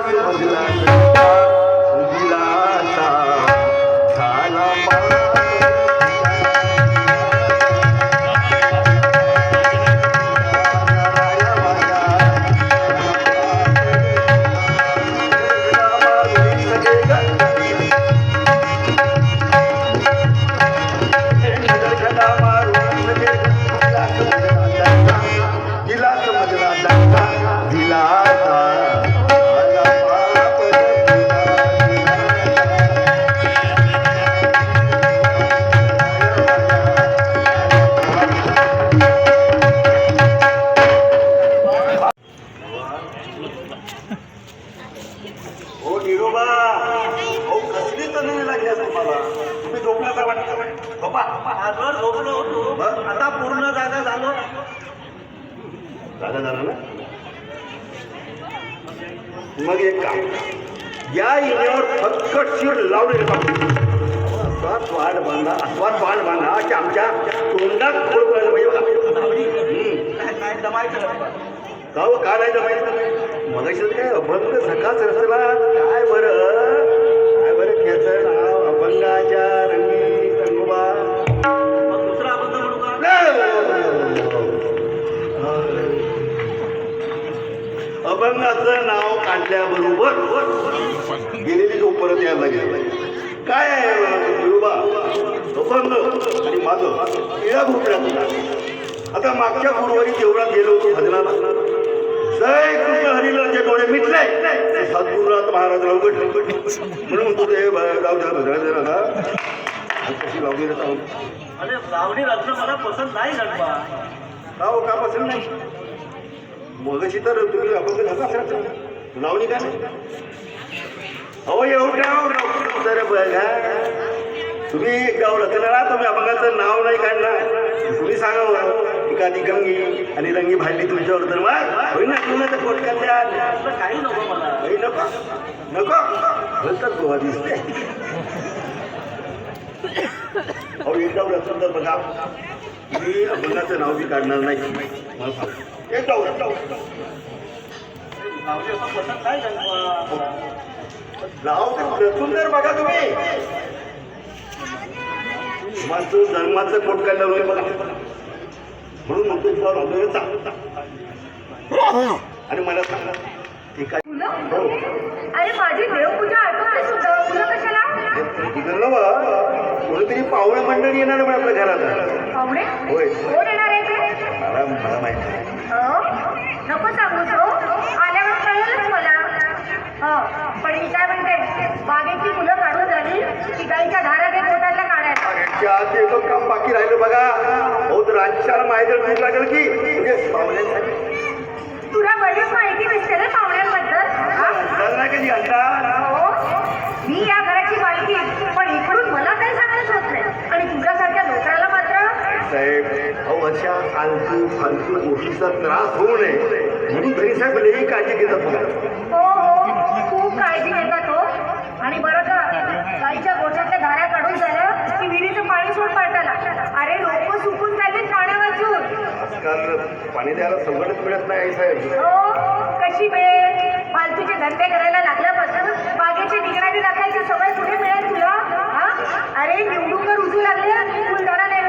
graça, Madinata. तुम्ही झोपलं का वाटतं? झोपा. झोपलो. होतो आता पूर्ण जागा झालो. जागा झाला ना? मग एक काम या इमेवर फक्कशीर लावलेलं पाहिजे अस्वात वाढ बांधा अस्वात वाढ बांधा की आमच्या तोंडात खोड पडायला पाहिजे बघा. हम्म. काय- काय जमायचं? गाव माहिती मगाशी तर काय अभंग सकाळ रस्त्याला काय बरं? अभंगाचं नाव काढल्याबरोबर गेलेली जो परत यायला लागेल. काय विरोबा अभंग आणि माझं तिळा भोपळ्या आता मागच्या गुरुवारी देवळात गेलो होतो भजनाला. जय कृष्ण हरीला जे डोळे मिटले ते सद्गुरुनाथ महाराजाला उघडले. म्हणून म्हणतो ते जाऊ द्या ना. आणि कशी लावली रे सांगू अरे लावणी रत्न मला पसंत नाही का हो का पसंत नाही? मगाशी तर तुम्ही अभंग धरला लावणी का नाही अहो एवढं हो, तर बघा तुम्ही गाव रचलेला तुम्ही अभंगाचं नाव नाही काढणार. तुम्ही सांगा हो, एखादी गंगी आणि रंगी भांडली तुमच्यावर तर मग. होई ना तुम्ही तर पोटकात द्या काही नको मला होई नको. नको भलतच गोवा दिसते अहो एकदा रचून तर बघा मी अभंगाचं नाव बी काढणार नाही. नाव तर रचून तर बघा तुम्ही. माझं धर्माचं पोट काढलं नाही बघा. म्हणून म्हणतो तुला राहतोय जा. आणि मला सांगा ते काय फुलं? हो अरे माझी देवपूजा सुद्धा. कशाला? बा कोणीतरी पाहुणे मंडळी येणार आहे आपल्या घरात. पाहुणे? होय. कोण येणार आहे ते? नको सांगूस हो आल्यावर कळेलच मला. हो पण मी काय म्हणते? बागेची फुलं काढून झाली की गाईच्या धारा घेत पोटातल्या काढायला ते काम बाकी राहिलं बघा. हो तर राज्याला माहिती लागेल की तुला बरीच माहिती दिसते रे हा? झालं नाही कधी अंडा हो मी या घराची मालकी पण इकडून मला काही सांगायचं होत नाही आणि तुझ्यासारख्या नोकराला मात्र साहेब अशा फालतू गोष्टीचा त्रास होऊ नये. म्हणून घरी साहेब लई काळजी घेतात बघा. हो हो खूप काळजी घेतात हो. आणि बरं का गाईच्या गोठ्यातल्या धाऱ्या काढून झालं की विहिरीचं पाणी सोड पाटाला अरे लोक सुकून चालले पाण्या वाचून. आजकाल पाणी द्यायला सवडच मिळत नाही साहेब. हो कशी वेळ फालतूचे धंदे करायला लागल्यापासून बागेची निगराणी राखायची सवय कुठे मिळेल तुला? हा? अरे निवडणूक रुजू लागले फुलझाडा नाही